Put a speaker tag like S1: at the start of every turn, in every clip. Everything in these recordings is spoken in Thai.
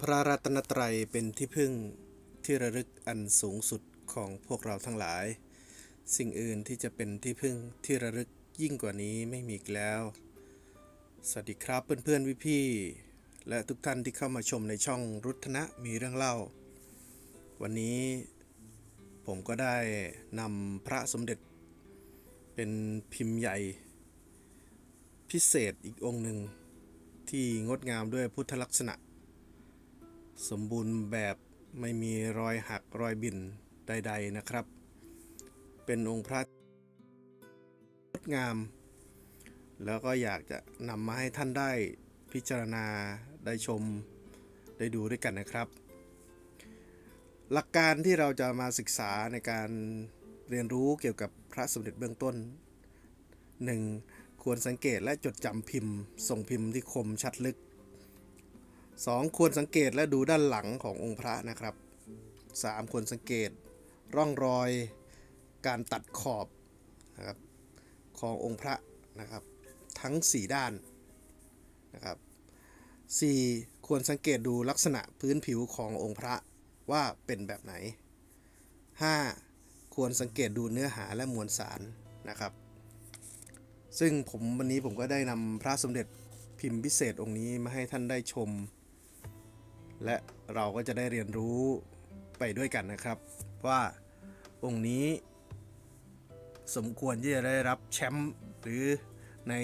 S1: พระรัตนตรัยเป็นที่พึ่งที่ระลึกอันสูงสุดของพวกเราทั้งหลาย สิ่งอื่นที่จะเป็นที่พึ่งที่ระลึกยิ่งกว่านี้ไม่มีอีกแล้ว สวัสดีครับเพื่อนๆพี่และทุกท่านที่เข้ามาชมในช่องรุทนะมีเรื่องเล่า วันนี้ผมก็ได้นำพระสมเด็จ เป็นพิมพ์ใหญ่ พิเศษอีกองค์หนึ่งที่งดงามด้วยพุทธลักษณะ สมบูรณ์แบบไม่มีรอยหักรอยบิ่นใด ๆนะครับ เป็นองค์พระงดงาม แล้วก็อยากจะนำมาให้ท่านได้พิจารณาได้ชมได้ดูด้วยกันนะครับ หลักการที่เราจะมาศึกษาในการเรียนรู้เกี่ยวกับพระสมเด็จเบื้องต้น 1. ควรสังเกตและจดจำพิมพ์ทรงพิมพ์ที่คมชัดลึก 2. ควรสังเกตและดูด้านหลังขององค์พระนะครับ 3. ควรสังเกตร่องรอยการตัดขอบนะครับขององค์พระนะครับ ทั้ง 4 ด้านนะครับ 4. ควรสังเกตดูลักษณะพื้นผิวขององค์พระว่าเป็นแบบไหน 5. ควรสังเกตดูเนื้อหาและมวลสารนะครับ ซึ่งผมวันนี้ผมก็ได้นำพระสมเด็จพิมพ์พิเศษองค์นี้มาให้ท่านได้ชม และเราก็จะได้เรียนรู้ไปด้วยกันนะครับ ว่าองค์นี้สมควรที่จะได้รับแชมป์หรือใน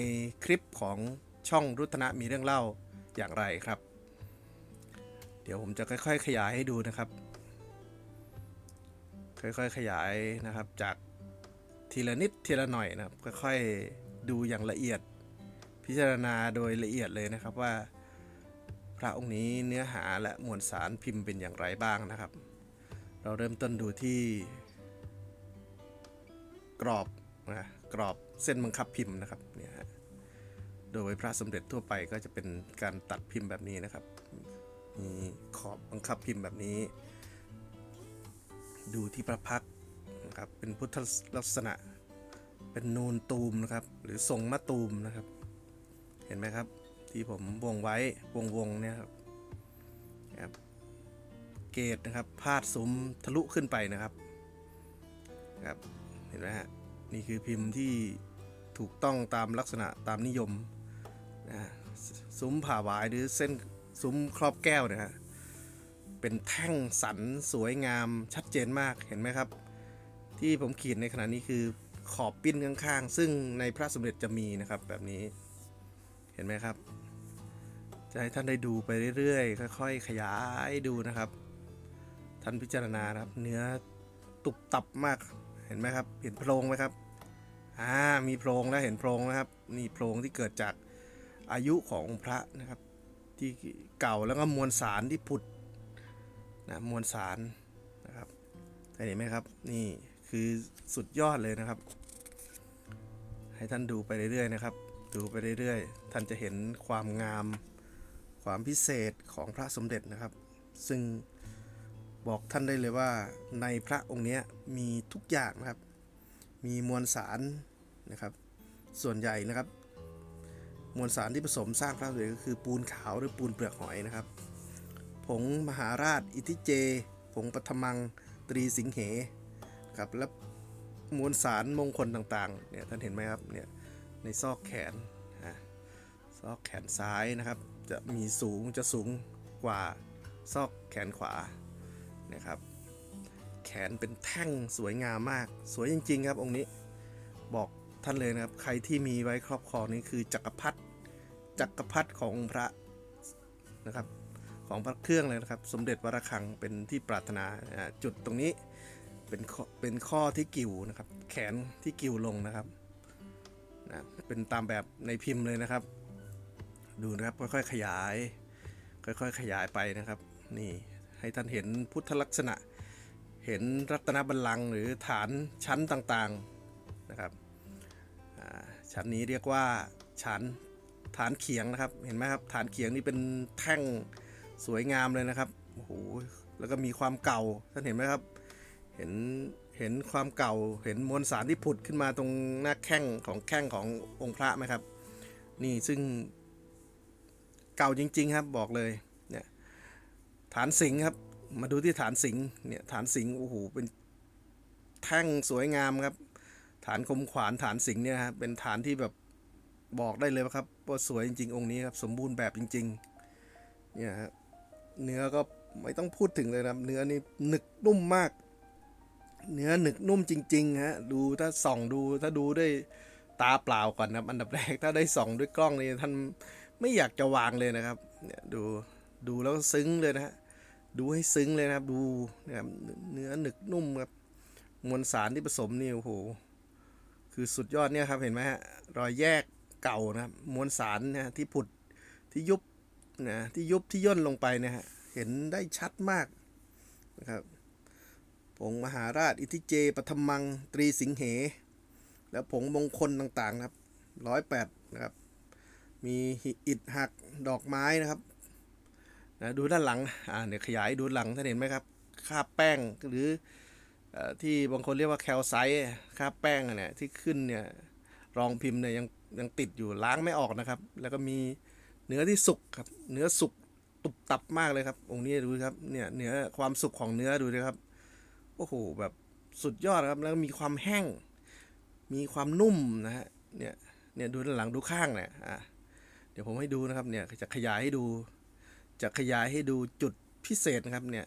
S1: คลิปของช่องรุตนะมีเรื่องเล่าอย่างไรครับ เดี๋ยวผมจะค่อยๆ ขยายให้ดูนะครับ ค่อยๆ ขยายนะครับจากทีละนิดทีละหน่อยนะครับค่อยๆดูอย่างละเอียด พิจารณาโดยละเอียดเลยนะครับว่า ระองค์นี้เนื้อหาและมวลสารพิมพ์เป็นอย่างไรบ้างนะครับ เราเริ่มต้นดูที่ กรอบนะกรอบเส้นบังคับพิมพ์นะครับเนี่ยฮะโดยพระสมเด็จทั่วไปก็จะเป็นการตัดพิมพ์แบบนี้นะครับ มีขอบบังคับพิมพ์แบบนี้ ดูที่พระพักนะครับเป็นพุทธลักษณะเป็นนูนตูมนะครับ หรือทรงมะตูมนะครับ เห็นไหมครับ ที่ผมวงไว้วงวงเนี่ยครับครับเกตนะครับพาดซุ้มทะลุขึ้นไปนะครับครับเห็นไหมฮะนี่คือพิมพ์ที่ถูกต้องตามลักษณะตามนิยมนะฮะซุ้มผ่าวายหรือเส้นซุ้มครอบแก้วนะฮะเป็นแท่งสันสวยงามชัดเจนมากเห็นไหมครับ ที่ผมขีดในขณะนี้คือขอบปิ้นข้างๆ ซึ่งในพระสมเด็จจะมีนะครับแบบนี้ เห็นไหมครับ จะให้ท่านได้ดูไปเรื่อยๆ ค่อยๆ ขยายดูนะครับ ท่านพิจารณานะครับ เนื้อตุบตับมาก เห็นไหมครับ เห็นโพรงไหมครับ อ่า มีโพรงแล้วเห็นโพรงนะครับ นี่โพรงที่เกิดจากอายุขององค์พระนะครับ ที่เก่าแล้วก็มวลสารที่ผุดนะมวลสารนะครับเห็นไหมครับ นี่คือสุดยอดเลยนะครับ ให้ท่านดูไปเรื่อยๆนะครับ ดูไปเรื่อยๆ ท่านจะเห็นความงาม ความพิเศษของพระสมเด็จนะครับ ซึ่งบอกท่านได้เลยว่าในพระองค์นี้มีทุกอย่างนะครับ มีมวลสารนะครับ ส่วนใหญ่นะครับ มวลสารที่ผสมสร้างพระสมเด็จก็คือปูนขาวหรือปูนเปลือกหอยนะครับ ผงมหาราช อิทิเจ ผงปัทมัง ตรีสิงเหครับและมวลสารมงคลต่างๆเนี่ยท่านเห็นไหมครับเนี่ย ในซอกแขนซอกแขนซ้ายนะครับ จะมีสูงจะสูงกว่าซอกแขนขวานะครับ แขนเป็นแท่งสวยงามมาก สวยจริง ๆ ครับองค์นี้บอกท่านเลยนะครับ ใครที่มีไว้ครอบครองนี่คือจักรพรรดิจักรพรรดิของพระนะครับของพระเครื่องเลยนะครับ สมเด็จวรคังเป็นที่ปรารถนาจุดตรงนี้เป็นเป็นข้อที่กิ่วนะครับ แขนที่กิ่วลงนะครับ นะเป็นตามแบบในพิมพ์เลยนะครับ ดูนะครับค่อยๆขยาย ค่อยๆขยายไปนะครับ นี่ให้ท่านเห็นพุทธลักษณะ เห็นรัตนบัลลังก์หรือฐานชั้นต่างๆนะครับชั้นนี้เรียกว่าชั้นฐานเขียงนะครับ เห็นไหมครับฐานเขียงนี่เป็นแท่งสวยงามเลยนะครับโอ้โหแล้วก็มีความเก่าท่านเห็นไหมครับ เห็น เห็นความเก่าเห็นมวลสารที่ผุดขึ้นมาตรงหน้าแข้งของแข้งขององค์พระไหมครับ นี่ซึ่งเก่าจริง ๆ ครับบอกเลยเนี่ยฐานสิงครับ มาดูที่ฐานสิงเนี่ยฐานสิงโอ้โหเป็นแท่งสวยงามครับ ฐานคมขวานฐานสิงเนี่ยฮะเป็นฐานที่แบบบอกได้เลยครับว่าสวยจริง ๆ องค์นี้ครับสมบูรณ์แบบจริงๆเนี่ยฮะเนื้อก็ไม่ต้องพูดถึงเลยนะครับเนื้อนี่หนึกนุ่มมาก เนื้อหนึกนุ่มจริงๆฮะดูถ้าส่องดูถ้าดูด้วยตาเปล่าก่อนนะครับ อันดับแรกถ้าได้ส่องด้วยกล้องนี่ท่านไม่อยากจะวางเลยนะครับเนี่ยดูดูแล้วซึ้งเลยนะฮะดูให้ซึ้งเลยนะครับ ดูนะครับเนื้อหนึกนุ่มครับมวลสารที่ผสมนี่โอ้โหคือสุดยอดเนี่ยครับเห็นไหมฮะรอยแยกเก่านะมวลสารนะที่ผุดที่ยุบนะที่ยุบที่ย่นลงไปเนี่ยฮะเห็นได้ชัดมากนะครับ ผงมหาราชอิทิเจปฐมังตรีสิงเห แล้วผงมงคลต่างๆนะครับร้อยแปดนะครับ มีหิอิฐหักดอกไม้นะครับนะดูด้านหลัง อ่าเนี่ยขยายดูหลังท่านเห็นไหมครับคาบแป้งหรืออที่บางคนเรียกว่าแคลไซต์คาบแป้งอะเนี่ยที่ขึ้นเนี่ยรองพิมพ์เนี่ยยังยังติดอยู่ล้างไม่ออกนะครับ แล้วก็มีเนื้อที่สุกครับ เนื้อสุกตุบตับมากเลยครับองค์นี้ดูครับเนี่ยเนื้อความสุกของเนื้อดูนะครับ โอ้โหแบบสุดยอดครับ แล้วมีความแห้ง มีความนุ่มนะฮะ เนี่ย เนี่ยดูด้านหลังดูข้างเนี่ยอะเดี๋ยวผมให้ดูนะครับ เนี่ยจะขยายให้ดู จะขยายให้ดูจุดพิเศษนะครับ เนี่ย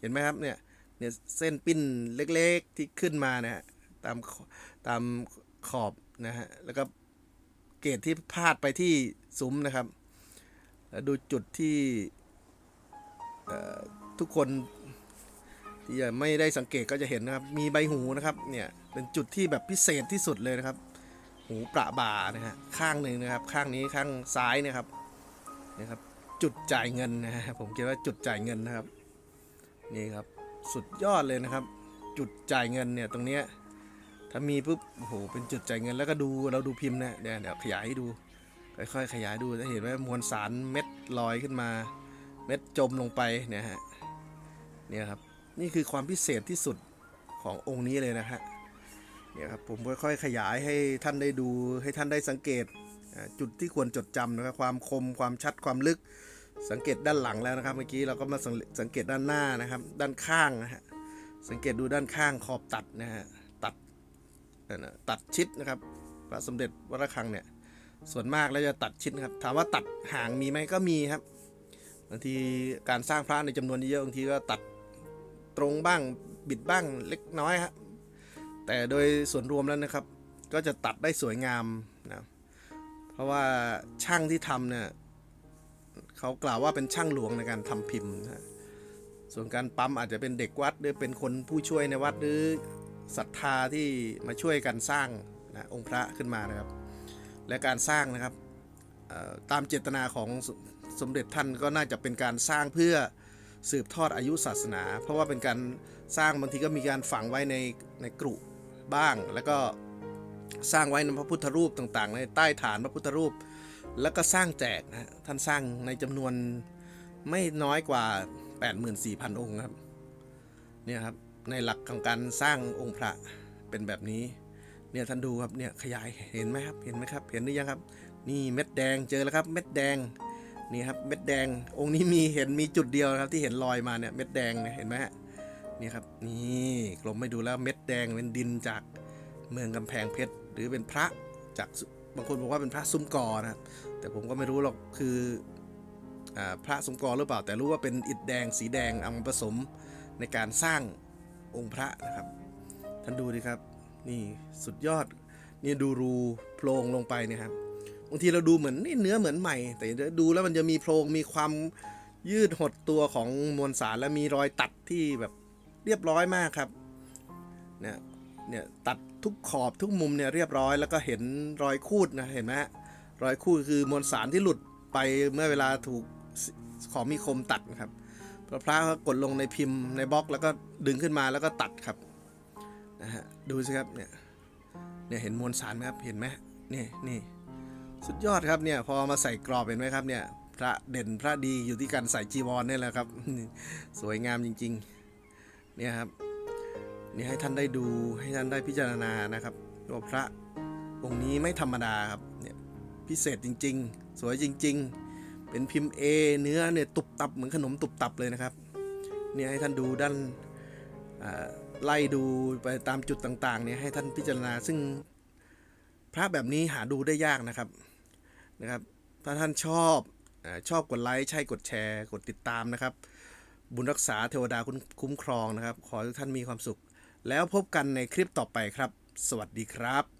S1: เห็นไหมครับ เนี่ย เนี่ยเส้นปิ้นเล็กๆที่ขึ้นมานะฮะ ตามตามขอบนะฮะ แล้วก็เกรดที่พาดไปที่ซุ้มนะครับ แล้วดูจุดที่เอ่อทุกคน ที่จะไม่ได้สังเกตก็จะเห็นนะครับ มีใบหูนะครับ เนี่ย เป็นจุดที่แบบพิเศษที่สุดเลยนะครับ หูประบ่านะฮะ ข้างหนึ่งนะครับ ข้างนี้ข้างซ้ายนะครับ นะครับ จุดจ่ายเงินนะฮะ ผมคิดว่าจุดจ่ายเงินนะครับ นี่ครับ สุดยอดเลยนะครับ จุดจ่ายเงินเนี่ยตรงเนี้ย ถ้ามีปุ๊บ โอ้โห เป็นจุดจ่ายเงินแล้วก็ดู เราดูพิมพ์นะเดี๋ยวเดี๋ยวขยายให้ดู ค่อยๆขยายดูจะเห็นว่ามวลสารเม็ดลอยขึ้นมา เม็ดจมลงไปเนี่ยฮะ เนี่ยครับ นี่คือความพิเศษที่สุดขององค์นี้เลยนะฮะเนี่ยครับผมค่อยๆขยายให้ท่านได้ดูให้ท่านได้สังเกตจุดที่ควรจดจำนะครับความคมความชัดความลึกสังเกตด้านหลังแล้วนะครับ เมื่อกี้เราก็มาสังเกตด้านหน้านะครับ ด้านข้างนะฮะสังเกตดูด้านข้างขอบตัดนะฮะตัดนะตัดชิดนะครับพระสมเด็จวัดระฆังเนี่ยส่วนมากแล้วจะตัดชิดครับถามว่าตัดห่างมีไหมก็มีครับบางทีการสร้างพระในจำนวนเยอะบางทีก็ตัด ตรงบ้างบิดบ้างเล็กน้อยฮะแต่โดยส่วนรวมแล้วนะครับ ก็จะตัดได้สวยงามนะเพราะว่าช่างที่ทำเนี่ยเขากล่าวว่าเป็นช่างหลวงในการทำพิมพ์นะส่วนการปั๊มอาจจะเป็นเด็กวัดหรือเป็นคนผู้ช่วยในวัดหรือศรัทธาที่มาช่วยกันสร้างนะองค์พระขึ้นมานะครับ และการสร้างนะครับตามเจตนาของสสมเด็จท่านก็น่าจะเป็นการสร้างเพื่อ สืบทอดอายุศาสนา เพราะว่าเป็นการสร้างบางทีก็มีการฝังไว้ในในกรุบ้าง แล้วก็สร้างไว้ในพระพุทธรูปต่างๆ ในใต้ฐานพระพุทธรูป แล้วก็สร้างแจกนะท่านสร้างในจำนวนไม่น้อยกว่า 84,000 องค์ครับเนี่ยครับในหลักของการสร้างองค์พระเป็นแบบนี้เนี่ยท่านดูครับเนี่ยขยายเห็นไหมครับเห็นไหมครับ เห็นหรือยังครับ นี่เม็ดแดงเจอแล้วครับ เม็ดแดง นี่ครับเม็ดแดงองค์นี้มีเห็นมีจุดเดียวครับที่เห็นรอยมาเนี่ยเม็ดแดงเนี่ยเห็นไหมฮะนี่ครับนี่กลมไม่ดูแล้วเม็ดแดงเป็นดินจากเมืองกำแพงเพชรหรือเป็นพระจากบางคนบอกว่าเป็นพระซุ้มกอนะครับแต่ผมก็ไม่รู้หรอกคืออาพระซุ้มกอหรือเปล่า แต่รู้ว่าเป็นอิฐแดงสีแดงเอามาผสมในการสร้างองค์พระนะครับ ท่านดูดิครับ นี่สุดยอดนี่ดูรูโพรงลงไปนี่ยครับ บางทีเราดูเหมือนนี่เนื้อเหมือนใหม่ แต่ดูแล้วมันจะมีโพรงมีความยืดหดตัวของมวลสารและมีรอยตัดที่แบบเรียบร้อยมากครับเนี่ยเนี่ยตัดทุกขอบทุกมุมเนี่ยเรียบร้อยแล้วก็เห็นรอยคูดนะเห็นไหมฮะรอยคูดคือมวลสารที่หลุดไปเมื่อเวลาถูกของมีคมตัดครับพระพระก็กดลงในพิมพ์ในบล็อกแล้วก็ดึงขึ้นมาแล้วก็ตัดครับนะฮะดูสิครับเนี่ยเนี่ยเห็นมวลสารไหมครับเห็นไหมนี่นี่ สุดยอดครับเนี่ยพอมาใส่กรอบเห็นไหมครับเนี่ยพระเด่นพระดีอยู่ที่การใส่จีวรนี่แหละครับ สวยงามจริงๆเนี่ยครับนี่ให้ท่านได้ดูให้ท่านได้พิจารณานะครับว่าพระองค์นี้ไม่ธรรมดาครับเนี่ยพิเศษจริง ๆ สวยจริง ๆ เป็นพิมพ์ A เนื้อเนี่ยตุบตับเหมือนขนมตุบตับเลยนะครับเนี่ยให้ท่านดูด้านไล่ดูไปตามจุดต่างๆเนี่ยให้ท่านพิจารณาซึ่งพระแบบนี้หาดูได้ยากนะครับ นะครับ ถ้าท่านชอบอชอบกดไลค์ ใช่กดแชร์ กดติดตามนะครับ บุญรักษาเทวดาคุ้มคุ้มครองนะครับ ขอให้ทุกท่านมีความสุข แล้วพบกันในคลิปต่อไปครับ สวัสดีครับ